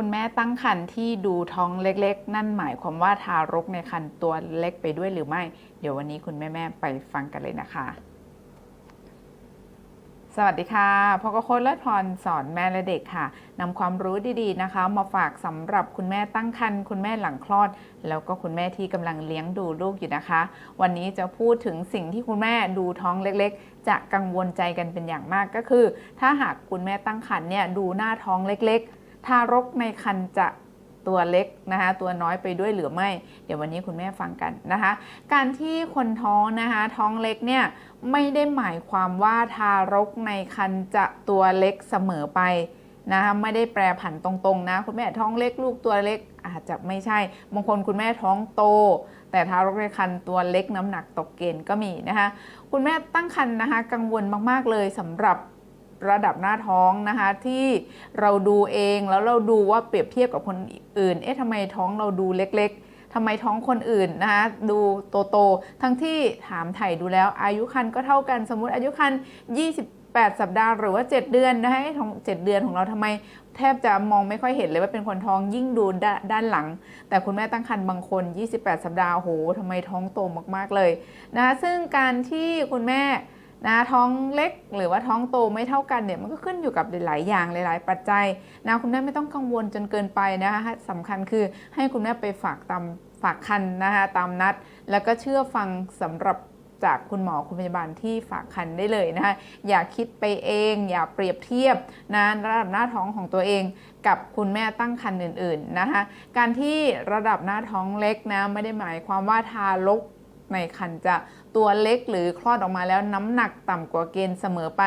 คุณแม่ตั้งครรภ์ที่ดูท้องเล็กๆ นั่นหมายความว่าทารกในครรภ์ตัวเล็กไปด้วยหรือไม่ เดี๋ยววันนี้คุณแม่ๆไปฟังกันเลยนะคะ สวัสดีค่ะพกโค้ดเลิศพรสอนแม่และเด็กค่ะนำความรู้ดีๆนะคะ มาฝากสำหรับคุณแม่ตั้งครรภ์คุณแม่หลังคลอด แล้วก็คุณแม่ที่กำลังเลี้ยงดูลูกอยู่นะคะ วันนี้จะพูดถึงสิ่งที่คุณแม่ดูท้องเล็กๆ จะกังวลใจกันเป็นอย่างมากก็คือ ถ้าหากคุณแม่ตั้งครรภ์เนี่ยดูหน้าท้องเล็กๆ ทารกในครรภ์จะตัวเล็กนะคะตัวน้อยไปด้วยหรือไม่ เดี๋ยววันนี้คุณแม่ฟังกันนะคะ การที่คนท้องนะคะท้องเล็กเนี่ยไม่ได้หมายความว่าทารกในครรภ์จะตัวเล็กเสมอไปนะคะไม่ได้แปรผันตรงๆนะคุณแม่ท้องเล็กลูกตัวเล็กอาจจะไม่ใช่บางคนคุณแม่ท้องโต แต่ทารกในครรภ์ตัวเล็กน้ำหนักตกเกณฑ์ก็มีนะคะคุณแม่ตั้งครรภ์นะคะกังวลมากๆเลยสำหรับ ระดับหน้าท้องนะคะที่เราดูเองแล้วเราดูว่าเปรียบเทียบกับคนอื่น เอ๊ะทำไมท้องเราดูเล็กๆทำไมท้องคนอื่นนะคะดูโตๆทั้งที่ถามไถ่ดูแล้วอายุคันก็เท่ากันสมมติอายุคัน28 สัปดาห์หรือว่า 7 เดือนนะคะท้อง7เดือนของเราทำไมแทบจะมองไม่ค่อยเห็นเลยว่าเป็นคนท้องยิ่งดูดด้านหลัง แต่คุณแม่ตั้งครรภ์บางคน 28 สัปดาห์โหทำไมท้องโตมากๆเลยนะคะซึ่งการที่คุณแม่ นะท้องเล็กหรือว่าท้องโตไม่เท่ากันเนี่ยมันก็ขึ้นอยู่กับหลาย ๆ อย่างหลาย ๆ ปัจจัยนะคุณแม่ไม่ต้องกังวลจนเกินไปนะคะสำคัญคือให้คุณแม่ไปฝากตามฝากคันนะคะตามนัด แล้วก็เชื่อฟังสำหรับจากคุณหมอคุณพยาบาลที่ฝากคันได้เลยนะคะอย่าคิดไปเอง อย่าเปรียบเทียบนะระดับหน้าท้องของตัวเอง กับคุณแม่ตั้งครรภ์อื่น ๆ นะคะการที่ระดับหน้าท้องเล็กนะไม่ได้หมายความว่าทารก ในครรภ์จะตัวเล็กหรือคลอดออกมาแล้วน้ำหนักต่ำกว่าเกณฑ์เสมอไป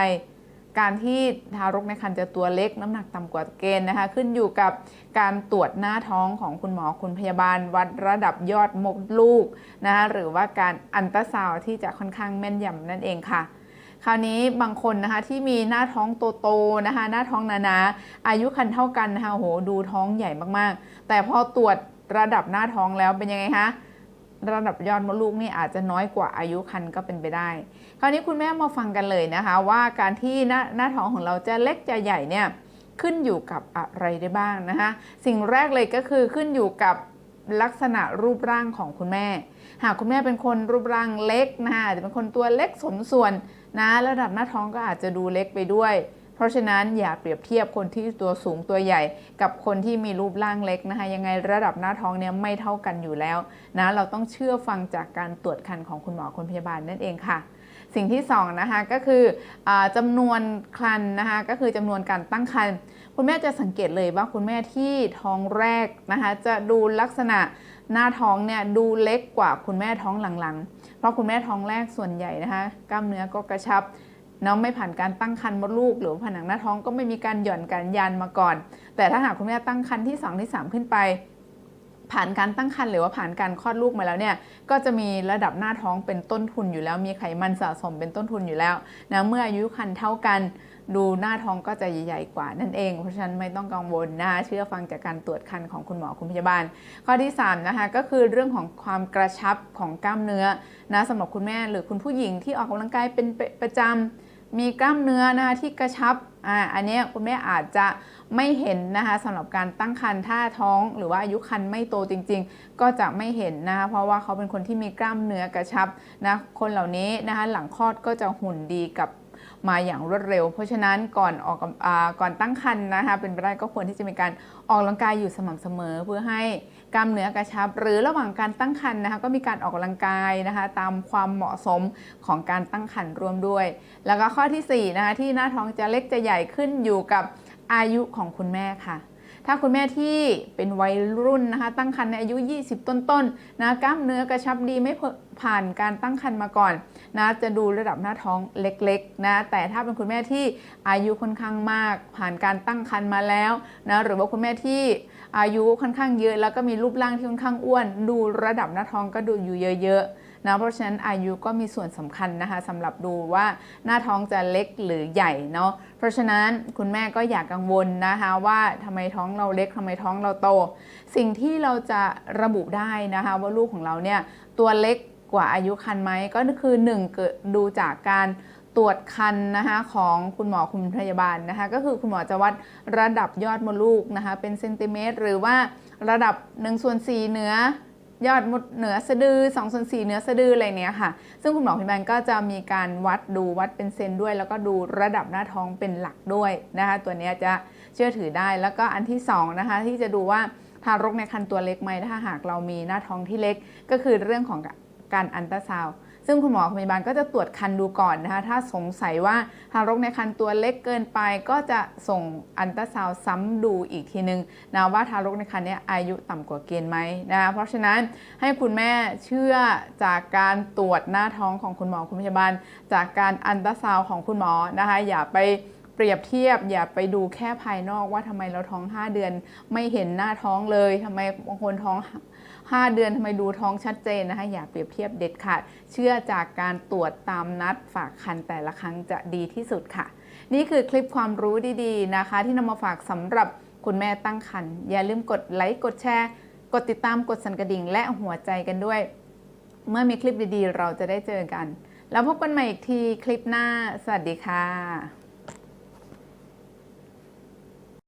การที่ทารกในครรภ์จะตัวเล็กน้ำหนักต่ำกว่าเกณฑ์นะคะ ขึ้นอยู่กับการตรวจหน้าท้องของคุณหมอคุณพยาบาล วัดระดับยอดมดลูกนะคะหรือว่าการอันตราซาวด์ที่จะค่อนข้างแม่นยำนั่นเองค่ะคราวนี้บางคนนะคะที่มีหน้าท้องโตๆนะคะ หน้าท้องหนาๆอายุคันเท่ากันนะคะโหดูท้องใหญ่มากๆ แต่พอตรวจระดับหน้าท้องแล้วเป็นยังไงคะ ระดับยอดมดลูกนี่อาจจะน้อยกว่าอายุคันก็เป็นไปได้ คราวนี้คุณแม่มาฟังกันเลยนะคะ ว่าการที่หน้าหน้าท้องของเราจะเล็กจะใหญ่เนี่ยขึ้นอยู่กับอะไรได้บ้างนะคะสิ่งแรกเลยก็คือขึ้นอยู่กับลักษณะรูปร่างของคุณแม่ หากคุณแม่เป็นคนรูปร่างเล็กนะคะอาจจะเป็นคนตัวเล็กสมส่วนนะระดับหน้าท้องก็อาจจะดูเล็กไปด้วย เพราะฉะนั้นอย่าเปรียบเทียบคนที่ตัวสูงตัวใหญ่ กับคนที่มีรูปร่างเล็กนะคะ ยังไงระดับหน้าท้องเนี่ยไม่เท่ากันอยู่แล้วนะเราต้องเชื่อฟังจากการตรวจคันของคุณหมอคุณพยาบาลนั่นเองค่ะสิ่งที่2นะคะก็คืออาจำนวนครันนะคะก็คือจำนวนการตั้งครรภ์คุณแม่จะสังเกตเลยว่าคุณแม่ที่ท้องแรกนะคะจะดูลักษณะหน้าท้องเนี่ยดูเล็กกว่าคุณแม่ท้องหลังๆ เพราะคุณแม่ท้องแรกส่วนใหญ่นะคะกล้ามเนื้อก็กระชับ นาะไม่ผ่านการตั้งครรภ์มดลูก หรือผนังหน้าท้องก็ไม่มีการหย่อนการยันมาก่อน แต่ถ้าหากคุณแม่ตั้งครรภ์ที่ 2 ที่ 3 ขึ้นไป ผ่านการตั้งครรภ์หรือว่าผ่านการคลอดลูกมาแล้วเนี่ยก็จะมีระดับหน้าท้องเป็นต้นทุนอยู่แล้ว มีไขมันสะสมเป็นต้นทุนอยู่แล้วนะเมื่ออายุครรภ์เท่ากันดูหน้าท้องก็จะใหญ่ๆกว่านั่นเอง เพราะฉะนั้นไม่ต้องกังวลนะเชื่อฟังจากการตรวจคันของคุณหมอคุณพยาบาล ข้อที่3นะคะก็คือเรื่องของความกระชับของกล้ามเนื้อนะสำหรับคุณแม่หรือคุณผู้หญิงที่ออกกำลังกายเป็นประจำ มีกล้ามเนื้อนะคะที่กระชับอ่าอันนี้คุณแม่อาจจะไม่เห็นนะคะสำหรับการตั้งครรภ์ถ้าท้องหรือว่าอายุครรภ์ไม่โตจริง ๆ ก็จะไม่เห็นนะคะเพราะว่าเขาเป็นคนที่มีกล้ามเนื้อกระชับนะคนเหล่านี้นะคะหลังคลอดก็จะหุ่นดีกับ มาอย่างรวดเร็ว เพราะฉะนั้นก่อนออกอก่อนตั้งครรภ์นะคะเป็นไปได้ก็ควรที่จะมีการออกกำลังกายอยู่สม่ำเสมอ เพื่อให้กล้ามเนื้อกระชับ หรือระหว่างการตั้งครรภ์นะคะก็มีการออกกำลังกายนะคะตามความเหมาะสมของการตั้งครรภ์ร่วมด้วย แล้วก็ข้อที่4นะคะที่หน้าท้องจะเล็กจะใหญ่ขึ้นอยู่กับอายุของคุณแม่ค่ะ ถ้าคุณแม่ที่เป็นวัยรุ่นนะคะตั้งครรภ์ในอายุ 20 ต้นๆนะกล้ามเนื้อกระชับดีไม่ผ่านการตั้งครรภ์มาก่อนนะจะดูระดับหน้าท้องเล็กๆนะแต่ถ้าเป็นคุณแม่ที่อายุค่อนข้างมาก ผ่านการตั้งครรภ์มาแล้วนะหรือว่าคุณแม่ที่อายุค่อนข้างเยอะ แล้วก็มีรูปร่างที่ค่อนข้างอ้วน ดูระดับหน้าท้องก็ดูอยู่เยอะๆ นะเพราะฉะนั้นอายุก็มีส่วนสำคัญนะคะสำหรับดูว่าหน้าท้องจะเล็กหรือใหญ่เนาะเพราะฉะนั้นคุณแม่ก็อย่ากกังวลนะคะว่าทำไมท้องเราเล็กทำไมท้องเราโต สิ่งที่เราจะระบุได้นะคะว่าลูกของเราเนี่ยตัวเล็กกว่าอายุคันไหมก็คือ1เกิดดูจากการตรวจคันนะคะของคุณหมอคุณพยาบาลนะคะก็คือคุณหมอจะวัดระดับยอดมดลูกนะคะเป็นเซนติเมตร หรือว่าระดับ1ส่วน4เหนือ ยอดมดเหนือสะดือ2ส่วน4เหนือสะดืออะไรเนี้ยค่ะ ซึ่งคุณหมอพยาบาลก็จะมีการวัดดูวัดเป็นเซนด้วย แล้วก็ดูระดับหน้าท้องเป็นหลักด้วยนะคะ ตัวนี้จะเชื่อถือได้ แล้วก็อันที่สองนะคะที่จะดูว่าทารกในครรภ์ตัวเล็กไหมถ้าหากเรามีหน้าท้องที่เล็ก ก็คือเรื่องของการอันตราซาวด์ ซึ่งคุณหมอพยาบาลก็จะตรวจคันดูก่อนนะคะถ้าสงสัยว่าทารกในครรภ์ตัวเล็กเกินไปก็จะส่งอันตราซาวซ้ำดูอีกทีนึงนะว่าทารกในครรภ์เนี้อายุต่ำกว่าเกณฑ์ไหมนะคะเพราะฉะนั้นให้คุณแม่เชื่อจากการตรวจหน้าท้องของคุณหมอคุณพยาบาล จากการอันตราซาวของคุณหมอนะคะอย่าไปเปรียบเทียบอย่าไปดูแค่ภายนอกว่าทำไมเราท้อง 5 เดือน ไม่เห็นหน้าท้องเลยทำไมบางคนท้อง 5 เดือนทำไมดูท้องชัดเจนนะคะ อย่าเปรียบเทียบเด็ดขาด เชื่อจากการตรวจตามนัดฝากคันแต่ละครั้งจะดีที่สุดค่ะ นี่คือคลิปความรู้ดีๆนะคะ ที่นำมาฝากสำหรับคุณแม่ตั้งครรภ์อย่าลืมกดไลค์กดแชร์ กดติดตามกดสั่นกระดิ่ง และหัวใจกันด้วย เมื่อมีคลิปดีๆ เราจะได้เจอกัน แล้วพบกันใหม่อีกทีคลิปหน้า สวัสดีค่ะ